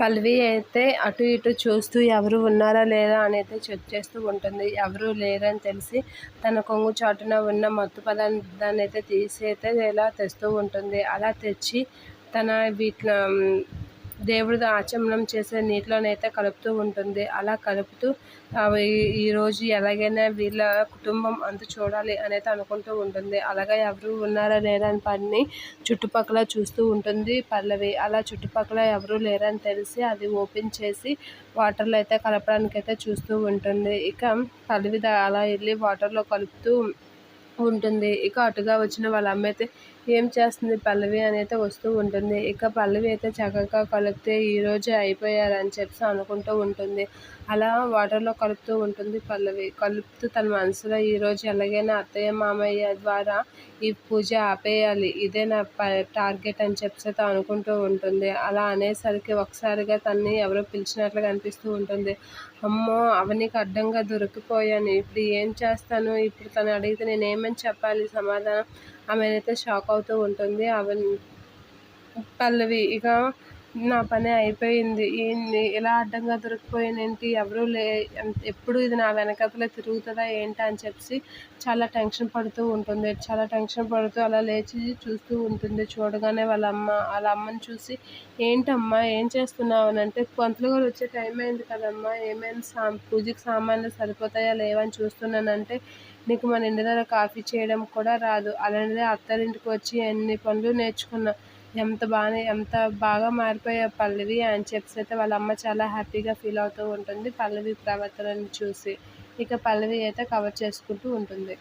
పల్లవి అయితే అటు ఇటు చూస్తూ ఎవరు ఉన్నారా లేదా అని అయితే చెక్ చేస్తూ ఉంటుంది. ఎవరు లేరని తెలిసి తన కొంగు చాటున ఉన్న మత్తు పదార్థాన్ని అయితే తీసి అయితే ఇలా తెస్తూ ఉంటుంది. అలా తెచ్చి తన వీటిలో దేవుడిది ఆచమనం చేసే నీటిలోనైతే కలుపుతూ ఉంటుంది. అలా కలుపుతూ ఈరోజు ఎలాగైనా వీళ్ళ కుటుంబం అంత చూడాలి అనేది అనుకుంటూ ఉంటుంది. అలాగే ఎవరు ఉన్నారా లేరా అని పని చుట్టుపక్కల చూస్తూ ఉంటుంది పల్లవి. అలా చుట్టుపక్కల ఎవరు లేరని తెలిసి అది ఓపెన్ చేసి వాటర్లో అయితే కలపడానికి అయితే చూస్తూ ఉంటుంది. ఇక పల్లవి అలా వెళ్ళి వాటర్లో కలుపుతూ ఉంటుంది. ఇక అటుగా వచ్చిన వాళ్ళ అమ్మ అయితే ఏం చేస్తుంది పల్లవి అని అయితే వస్తూ ఉంటుంది. ఇక పల్లవి అయితే చక్కగా కలిపితే ఈరోజు అయిపోయారని చెప్పి అనుకుంటూ ఉంటుంది. అలా వాటర్లో కలుపుతూ ఉంటుంది పల్లవి. కలుపుతూ తన మనసులో ఈరోజు ఎలాగైనా అత్తయ్య మామయ్య ద్వారా ఈ పూజ ఆపేయాలి. ఇదే నా టార్గెట్ అని చెప్పి అనుకుంటూ ఉంటుంది. అలా అనేసరికి ఒకసారిగా తన్ని ఎవరో పిలిచినట్లుగా అనిపిస్తూ ఉంటుంది. అమ్మో అవనికి అడ్డంగా దొరికిపోయాను. ఇప్పుడు ఏం చేస్తాను? ఇప్పుడు తను అడిగితే నేనేమని చెప్పాలి? సమాధానం ఆమెనైతే షాక్ అవుతూ ఉంటుంది. ఆమె పల్లవి ఇక నా పని అయిపోయింది. ఏంది? ఎలా అడ్డంగా దొరికిపోయానేంటి ఎవరూ లే ఎప్పుడు ఇది నా వెనకతలే తిరుగుతుందా ఏంటి అని చెప్పి చాలా టెన్షన్ పడుతూ ఉంటుంది. చాలా టెన్షన్ పడుతూ అలా లేచి చూస్తూ ఉంటుంది. చూడగానే వాళ్ళ అమ్మ వాళ్ళ అమ్మని చూసి ఏంటమ్మా ఏం చేస్తున్నావు? అని అంటే పంతులు గారు వచ్చే టైం అయింది కదమ్మా. ఏమైనా సా పూజకి సామాన్లు సరిపోతాయా లేవని చూస్తున్నానంటే నీకు మన ఇంటి దగ్గర కాఫీ చేయడం కూడా రాదు. అలాంటిదే అత్తారింటికి వచ్చి ఎన్ని పనులు నేర్చుకున్నా. ఎంత బాగా ఎంత బాగా మారిపోయా పల్లవి అని చెప్పి అయితే వాళ్ళ అమ్మ చాలా హ్యాపీగా ఫీల్ అవుతూ ఉంటుంది. పల్లవి ప్రవర్తనను చూసి ఇక పల్లవి అయితే కవర్ చేసుకుంటూ ఉంటుంది.